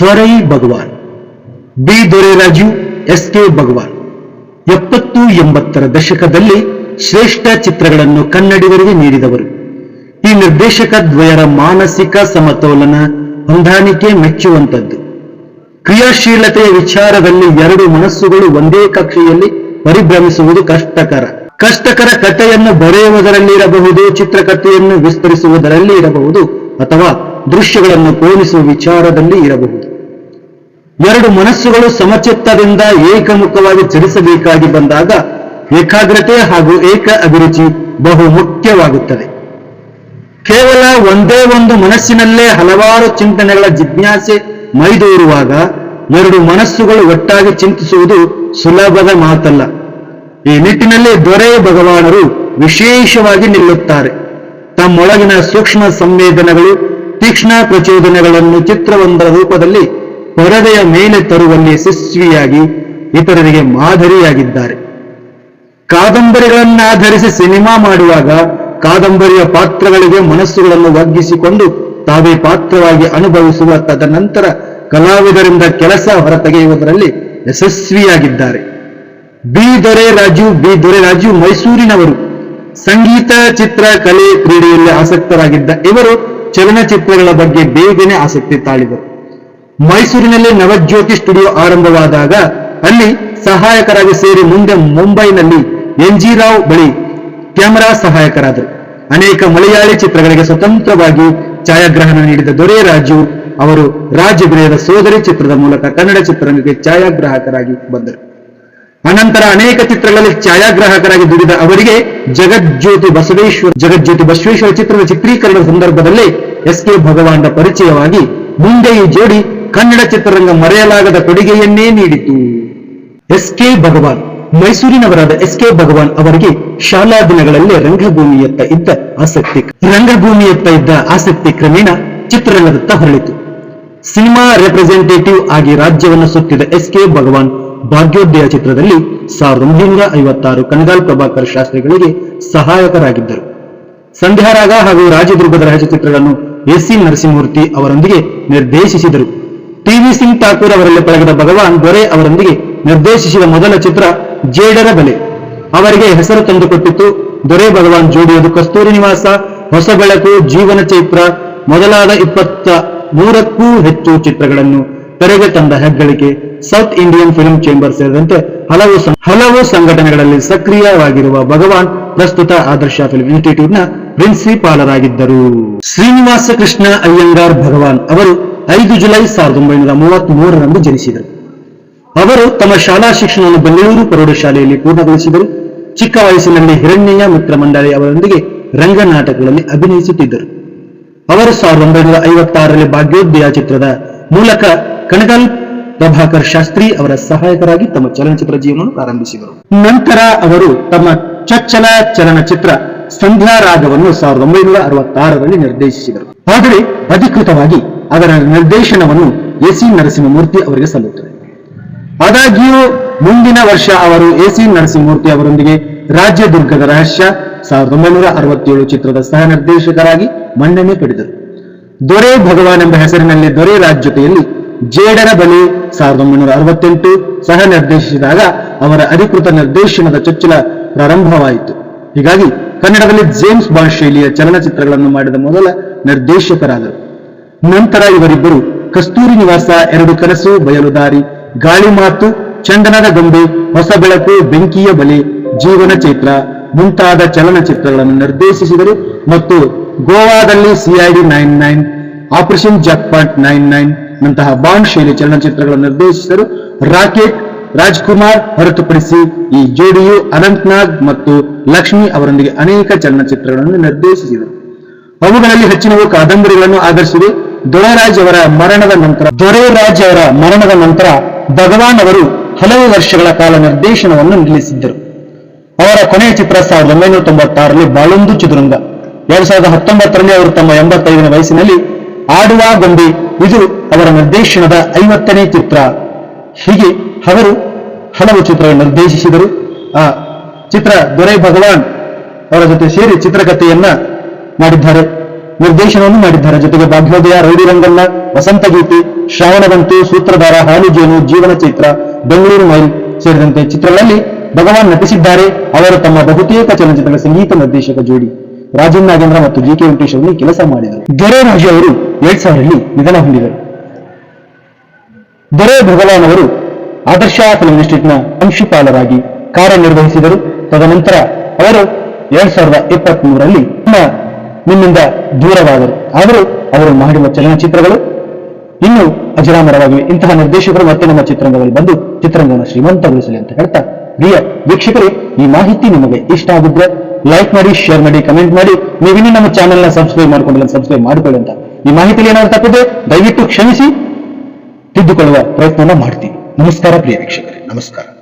Dorai Bhagwan. B Dorairaju S K Bhagwan. ಎಪ್ಪತ್ತು ಎಂಬತ್ತರ ದಶಕದಲ್ಲಿ ಶ್ರೇಷ್ಠ ಚಿತ್ರಗಳನ್ನು ಕನ್ನಡಿಗರಿಗೆ ನೀಡಿದವರು. ಈ ನಿರ್ದೇಶಕ ದ್ವಯರ ಮಾನಸಿಕ ಸಮತೋಲನ ಹೊಂದಾಣಿಕೆ ಮೆಚ್ಚುವಂತದ್ದು ಕ್ರಿಯಾಶೀಲತೆಯ ವಿಚಾರದಲ್ಲಿ ಎರಡು ಮನಸ್ಸುಗಳು ಒಂದೇ ಕಕ್ಷೆಯಲ್ಲಿ ಪರಿಭ್ರಮಿಸುವುದು ಕಷ್ಟಕರ. ಕಷ್ಟಕರ ಕಥೆಯನ್ನು ಬರೆಯುವುದರಲ್ಲಿ ಇರಬಹುದು, ಚಿತ್ರಕಥೆಯನ್ನು ವಿಸ್ತರಿಸುವುದರಲ್ಲಿ ಇರಬಹುದು, ಅಥವಾ ದೃಶ್ಯಗಳನ್ನು ಪೋಲಿಸುವ ವಿಚಾರದಲ್ಲಿ ಇರಬಹುದು. ಎರಡು ಮನಸ್ಸುಗಳು ಸಮಚಿತ್ತದಿಂದ ಏಕಮುಖವಾಗಿ ಚಲಿಸಬೇಕಾಗಿ ಬಂದಾಗ ಏಕಾಗ್ರತೆ ಹಾಗೂ ಏಕ ಅಭಿರುಚಿ ಬಹು ಮುಖ್ಯವಾಗುತ್ತದೆ. ಕೇವಲ ಒಂದೇ ಒಂದು ಮನಸ್ಸಿನಲ್ಲೇ ಹಲವಾರು ಚಿಂತನೆಗಳ ಜಿಜ್ಞಾಸೆ ಮೈದೂರುವಾಗ ಎರಡು ಮನಸ್ಸುಗಳು ಒಟ್ಟಾಗಿ ಚಿಂತಿಸುವುದು ಸುಲಭದ ಮಾತಲ್ಲ. ಈ ನಿಟ್ಟಿನಲ್ಲಿ ದೊರೆ ಭಗವಾನರು ವಿಶೇಷವಾಗಿ ನಿಲ್ಲುತ್ತಾರೆ. ತಮ್ಮೊಳಗಿನ ಸೂಕ್ಷ್ಮ ಸಂವೇದನೆಗಳು, ತೀಕ್ಷ್ಣ ಪ್ರಚೋದನೆಗಳನ್ನು ಚಿತ್ರವೊಂದರ ರೂಪದಲ್ಲಿ ಪರದೆಯ ಮೇಲೆ ತರುವಲ್ಲಿ ಯಶಸ್ವಿಯಾಗಿ ಇತರರಿಗೆ ಮಾದರಿಯಾಗಿದ್ದಾರೆ. ಕಾದಂಬರಿಗಳನ್ನಾಧರಿಸಿ ಸಿನಿಮಾ ಮಾಡುವಾಗ ಕಾದಂಬರಿಯ ಪಾತ್ರಗಳಿಗೆ ಮನಸ್ಸುಗಳನ್ನು ಒಗ್ಗಿಸಿಕೊಂಡು ತಾವೇ ಪಾತ್ರವಾಗಿ ಅನುಭವಿಸುವ ತದನಂತರ ಕಲಾವಿದರಿಂದ ಕೆಲಸ ಹೊರತೆಗೆಯುವುದರಲ್ಲಿ ಯಶಸ್ವಿಯಾಗಿದ್ದಾರೆ. ಬಿ. ದೊರೆ ರಾಜು, ಬಿ. ದೊರೆ ರಾಜು ಮೈಸೂರಿನವರು. ಸಂಗೀತ, ಚಿತ್ರ, ಕಲೆ ಕ್ರೀಡೆಯಲ್ಲಿ ಆಸಕ್ತರಾಗಿದ್ದ ಇವರು ಚಲನಚಿತ್ರಗಳ ಬಗ್ಗೆ ಬೇಗನೆ ಆಸಕ್ತಿ ತಾಳಿದರು. ಮೈಸೂರಿನಲ್ಲಿ ನವಜ್ಯೋತಿ ಸ್ಟುಡಿಯೋ ಆರಂಭವಾದಾಗ ಅಲ್ಲಿ ಸಹಾಯಕರಾಗಿ ಸೇರಿ ಮುಂದೆ ಮುಂಬೈನಲ್ಲಿ ಎನ್ ಜಿ ರಾವ್ ಬಳಿ ಕ್ಯಾಮೆರಾ ಸಹಾಯಕರಾದರು. ಅನೇಕ ಮಲಯಾಳಿ ಚಿತ್ರಗಳಿಗೆ ಸ್ವತಂತ್ರವಾಗಿ ಛಾಯಾಗ್ರಹಣ ನೀಡಿದ ದೊರೆ ರಾಜು ಅವರು ರಾಜವಿನಯದ ಸೋದರಿ ಚಿತ್ರದ ಮೂಲಕ ಕನ್ನಡ ಚಿತ್ರರಂಗಕ್ಕೆ ಛಾಯಾಗ್ರಾಹಕರಾಗಿ ಬಂದರು. ಅನಂತರ ಅನೇಕ ಚಿತ್ರಗಳಲ್ಲಿ ಛಾಯಾಗ್ರಾಹಕರಾಗಿ ದುಡಿದ ಅವರಿಗೆ ಜಗಜ್ಯೋತಿ ಬಸವೇಶ್ವರ ಜಗಜ್ಯೋತಿ ಬಸವೇಶ್ವರ ಚಿತ್ರದ ಚಿತ್ರೀಕರಣದ ಸಂದರ್ಭದಲ್ಲಿ ಎಸ್ ಕೆ ಭಗವಾನ್ ಪರಿಚಯವಾಗಿ ಮುಂದೆ ಈ ಜೋಡಿ ಕನ್ನಡ ಚಿತ್ರರಂಗ ಮರೆಯಲಾಗದ ಕೊಡುಗೆಯನ್ನೇ ನೀಡಿತು. S K Bhagwan. ಮೈಸೂರಿನವರಾದ S K Bhagwan ಅವರಿಗೆ ಶಾಲಾ ದಿನಗಳಲ್ಲಿ ರಂಗಭೂಮಿಯತ್ತ ಇದ್ದ ಆಸಕ್ತಿ ರಂಗಭೂಮಿಯತ್ತ ಇದ್ದ ಆಸಕ್ತಿ ಕ್ರಮೇಣ ಚಿತ್ರರಂಗದತ್ತ ಹೊರಳಿತು. ಸಿನಿಮಾ ರೆಪ್ರೆಸೆಂಟೇಟಿವ್ ಆಗಿ ರಾಜ್ಯವನ್ನು ಸುತ್ತಿದ ಎಸ್ ಕೆ ಭಗವಾನ್ ಭಾಗ್ಯೋದಯ ಚಿತ್ರದಲ್ಲಿ ಸಾವಿರದ ಒಂಬೈನೂರ ಐವತ್ತಾರು ಕನಗಾಲ್ ಪ್ರಭಾಕರ್ ಶಾಸ್ತ್ರಿಗಳಿಗೆ ಸಹಾಯಕರಾಗಿದ್ದರು. ಸಂಧ್ಯಾರಾಗ ಹಾಗೂ ರಾಜದುರ್ಗದ ಚಿತ್ರಗಳನ್ನು ಎಸ್ ಸಿ ನರಸಿಂಹಮೂರ್ತಿ ಅವರೊಂದಿಗೆ ನಿರ್ದೇಶಿಸಿದರು. ಟಿವಿ ಸಿಂಗ್ ಠಾಕೂರ್ ಅವರಲ್ಲಿ ಪಳಗಿದ ಭಗವಾನ್ ದೊರೆ ಅವರೊಂದಿಗೆ ನಿರ್ದೇಶಿಸಿದ ಮೊದಲ ಚಿತ್ರ ಜೇಡರ ಬಲೆ. ಅವರಿಗೆ ಹೆಸರು ತಂದುಕೊಟ್ಟಿತ್ತು ದೊರೆ ಭಗವಾನ್ ಜೋಡಿಯದು ಕಸ್ತೂರಿ ನಿವಾಸ, ಹೊಸ ಬೆಳಕು, ಜೀವನ ಚೈತ್ರ, ಮೊದಲಾದ ಇಪ್ಪತ್ತ ಮೂರಕ್ಕೂ ಹೆಚ್ಚು ಚಿತ್ರಗಳನ್ನು ತೆರೆಗೆ ತಂದ ಹೆಗ್ಗಳಿಕೆ ಸೌತ್ ಇಂಡಿಯನ್ ಫಿಲ್ಮ್ ಚೇಂಬರ್ ಸೇರಿದಂತೆ ಹಲವು ಹಲವು ಸಂಘಟನೆಗಳಲ್ಲಿ ಸಕ್ರಿಯವಾಗಿರುವ ಭಗವಾನ್ ಪ್ರಸ್ತುತ ಆದರ್ಶ ಫಿಲ್ಮ್ ಇನ್ಸ್ಟಿಟ್ಯೂಟ್ನ ಪ್ರಿನ್ಸಿಪಾಲರಾಗಿದ್ದರು. ಶ್ರೀನಿವಾಸ ಕೃಷ್ಣ ಅಯ್ಯಂಗಾರ್ ಭಗವಾನ್ ಅವರು ಐದು ಜುಲೈ ಸಾವಿರದ ಒಂಬೈನೂರ ಮೂವತ್ತ್ ಮೂರರಂದು ಜನಿಸಿದರು. ಅವರು ತಮ್ಮ ಶಾಲಾ ಶಿಕ್ಷಣವನ್ನು ಬೆಂಗಳೂರು ಪ್ರೌಢಶಾಲೆಯಲ್ಲಿ ಪೂರ್ಣಗೊಳಿಸಿದರು. ಚಿಕ್ಕ ವಯಸ್ಸಿನಲ್ಲಿ ಹಿರಣ್ಯ ಮಿತ್ರ ಮಂಡಳಿ ಅವರೊಂದಿಗೆ ರಂಗನಾಟಕಗಳಲ್ಲಿ ಅಭಿನಯಿಸುತ್ತಿದ್ದರು. ಅವರು ಸಾವಿರದ ಒಂಬೈನೂರ ಐವತ್ತಾರರಲ್ಲಿ ಭಾಗ್ಯೋದಯ ಚಿತ್ರದ ಮೂಲಕ ಕಣಗಲ್ ಪ್ರಭಾಕರ್ ಶಾಸ್ತ್ರಿ ಅವರ ಸಹಾಯಕರಾಗಿ ತಮ್ಮ ಚಲನಚಿತ್ರ ಜೀವನವನ್ನು ಪ್ರಾರಂಭಿಸಿದರು. ನಂತರ ಅವರು ತಮ್ಮ ಚಚ್ಚಲ ಚಲನಚಿತ್ರ ಸಂಧ್ಯಾ ರಾಗವನ್ನು ಸಾವಿರದ ಒಂಬೈನೂರ ಅರವತ್ತಾರರಲ್ಲಿ ನಿರ್ದೇಶಿಸಿದರು. ಆದರೆ ಅಧಿಕೃತವಾಗಿ ಅದರ ನಿರ್ದೇಶನವನ್ನು ಎಸಿ ನರಸಿಂಹಮೂರ್ತಿ ಅವರಿಗೆ ಸಲ್ಲುತ್ತದೆ ಆದಾಗ್ಯೂ ಮುಂದಿನ ವರ್ಷ ಅವರು ಎಸಿ ನರಸಿಂಹಮೂರ್ತಿ ಅವರೊಂದಿಗೆ ರಾಜ್ಯದುರ್ಗದ ರಹಸ್ಯ ಸಾವಿರದ ಒಂಬೈನೂರ ಅರವತ್ತೇಳು ಚಿತ್ರದ ಸಹ ನಿರ್ದೇಶಕರಾಗಿ ಮನ್ನಣೆ ಪಡೆದರು. ದೊರೆ ಭಗವಾನ್ ಎಂಬ ಹೆಸರಿನಲ್ಲಿ ದೊರೆ ರಾಜ್ಯತೆಯಲ್ಲಿ ಜೇಡರ ಬಲಿ ಸಾವಿರದ ಒಂಬೈನೂರ ಅರವತ್ತೆಂಟು ಸಹ ನಿರ್ದೇಶಿಸಿದಾಗ ಅವರ ಅಧಿಕೃತ ನಿರ್ದೇಶನದ ಚೊಚ್ಚಲ ಪ್ರಾರಂಭವಾಯಿತು. ಹೀಗಾಗಿ ಕನ್ನಡದಲ್ಲಿ ಜೇಮ್ಸ್ ಬಾಂಡ್ ಶೈಲಿಯ ಚಲನಚಿತ್ರಗಳನ್ನು ಮಾಡಿದ ಮೊದಲ ನಿರ್ದೇಶಕರಾದರು. ನಂತರ ಇವರಿಬ್ಬರು ಕಸ್ತೂರಿ ನಿವಾಸ ಎರಡು ಕನಸು ಬಯಲು ದಾರಿ ಗಾಳಿ ಮಾತು, ಚಂದನದ ಗೊಂಬೆ, ಹೊಸ ಬೆಳಕು, ಬೆಂಕಿಯ ಬಲಿ, ಜೀವನ ಚಿತ್ರ, ಮುಂತಾದ ಚಲನಚಿತ್ರಗಳನ್ನು ನಿರ್ದೇಶಿಸಿದರು ಮತ್ತು ಗೋವಾದಲ್ಲಿ CID nine nine, operation jackpot nine nine ನಂತಹ ಬಾಂಡ್ ಶೈಲಿ ಚಲನಚಿತ್ರಗಳನ್ನು ನಿರ್ದೇಶಿಸಿದರು. ರಾಕೆಟ್, ರಾಜ್ಕುಮಾರ್ ಹೊರತುಪಡಿಸಿ ಈ ಜೋಡಿಯು ಅನಂತ್ನಾಗ್ ಮತ್ತು ಲಕ್ಷ್ಮಿ ಅವರೊಂದಿಗೆ ಅನೇಕ ಚಲನಚಿತ್ರಗಳನ್ನು ನಿರ್ದೇಶಿಸಿದರು. ಅವುಗಳಲ್ಲಿ ಹೆಚ್ಚಿನವು ಕಾದಂಬರಿಗಳನ್ನು ಆಧರಿಸಿವೆ. ದೊರೆರಾಜ್ ಅವರ ಮರಣದ ನಂತರ, ದೊರೆರಾಜ್ ಅವರ ಮರಣದ ನಂತರ ಭಗವಾನ್ ಅವರು ಹಲವು ವರ್ಷಗಳ ಕಾಲ ನಿರ್ದೇಶನವನ್ನು ನಿಲ್ಲಿಸಿದ್ದರು. ಅವರ ಕೊನೆಯ ಚಿತ್ರ ಸಾವಿರದ ಒಂಬೈನೂರ ತೊಂಬತ್ತಾರರಲ್ಲಿ ಬಾಳೊಂದು ಚದುರಂಗ. ಎರಡ್ ಸಾವಿರದ ಹತ್ತೊಂಬತ್ತರಲ್ಲಿ ಅವರು ತಮ್ಮ ಎಂಬತ್ತೈದನೇ ವಯಸ್ಸಿನಲ್ಲಿ ಆಡುವ ಗೊಂಬೆ, ಇದು ಅವರ ನಿರ್ದೇಶನದ ಐವತ್ತನೇ ಚಿತ್ರ. ಹೀಗೆ ಅವರು ಹಲವು ಚಿತ್ರ ನಿರ್ದೇಶಿಸಿದರು. ಆ ಚಿತ್ರ ದೊರೆ ಭಗವಾನ್ ಅವರ ಜೊತೆ ಸೇರಿ ಚಿತ್ರಕಥೆಯನ್ನ ಮಾಡಿದ್ದಾರೆ. ನಿರ್ದೇಶನವನ್ನು ಮಾಡಿದ್ದಾರೆ. ಜೊತೆಗೆ ಭಾಗ್ಯೋದಯ ರೌಡಿ ರಂಗಣ್ಣ ವಸಂತ ಗೀತೆ ಶ್ರಾವಣವಂತು, ಸೂತ್ರಧಾರ, ಹಾಲುಜೇನು ಜೀವನ ಚೈತ್ರ ಬೆಂಗಳೂರು ಮೈಲ್ ಸೇರಿದಂತೆ ಚಿತ್ರಗಳಲ್ಲಿ ಭಗವಾನ್ ನಟಿಸಿದ್ದಾರೆ. ಅವರು ತಮ್ಮ ಬಹುತೇಕ ಚಲನಚಿತ್ರಗಳ ಸಂಗೀತ ನಿರ್ದೇಶಕ ಜೋಡಿ ರಾಜನ್ ನಾಗೇಂದ್ರ ಮತ್ತು ಜಿ ಕೆ ವೆಂಕಟೇಶ್ ಅವರು ಕೆಲಸ ಮಾಡಿದರು. ದೊರೆ ರಾಜು ಅವರು ಎರಡ್ ಸಾವಿರದಲ್ಲಿ ನಿಧನ ಹೊಂದಿದರು. ದೊರೆ ಭಗವಾನ್ ಅವರು ಆದರ್ಶ ಫಿಲ್ಮ್ ಇನ್ಸ್ಟಿಟ್ಯೂಟ್ನ ಅಂಶುಪಾಲರಾಗಿ ಕಾರ್ಯನಿರ್ವಹಿಸಿದರು. ತದನಂತರ ಅವರು ಎರಡ್ ಸಾವಿರದ ಇಪ್ಪತ್ತ್ ಮೂರರಲ್ಲಿ ನಿಮ್ಮಿಂದ ದೂರವಾದರು. ಆದರೂ ಅವರು ಮಾಡಿರುವ ಚಲನಚಿತ್ರಗಳು ಇನ್ನೂ ಅಜರಾಮರವಾಗಿವೆ. ಇಂತಹ ನಿರ್ದೇಶಕರು ಮತ್ತೆ ನಮ್ಮ ಚಿತ್ರರಂಗದಲ್ಲಿ ಬಂದು ಚಿತ್ರರಂಗವನ್ನು ಶ್ರೀಮಂತಗೊಳಿಸಲಿ ಅಂತ ಹೇಳ್ತಾ ಪ್ರಿಯ ವೀಕ್ಷಕರೇ, ಈ ಮಾಹಿತಿ ನಿಮಗೆ ಇಷ್ಟ ಆಗಿದ್ರೆ ಲೈಕ್ ಮಾಡಿ ಶೇರ್ ಮಾಡಿ ಕಮೆಂಟ್ ಮಾಡಿ. ನೀವಿನ್ನೂ ನಮ್ಮ ಚಾನೆಲ್ನ ಸಬ್ಸ್ಕ್ರೈಬ್ ಮಾಡ್ಕೊಂಡಿಲ್ಲ ಸಬ್ಸ್ಕ್ರೈಬ್ ಮಾಡಿಕೊಳ್ಳಿ ಅಂತ. ಈ ಮಾಹಿತಿಯಲ್ಲಿ ಏನಾದ್ರು ತಪ್ಪಿದೆ ದಯವಿಟ್ಟು ಕ್ಷಮಿಸಿ ತಿದ್ದುಕೊಳ್ಳುವ ಪ್ರಯತ್ನವನ್ನ ಮಾಡ್ತೀನಿ ನಮಸ್ಕಾರ ಪ್ರಿಯ ವೀಕ್ಷಕರೇ. ನಮಸ್ಕಾರ.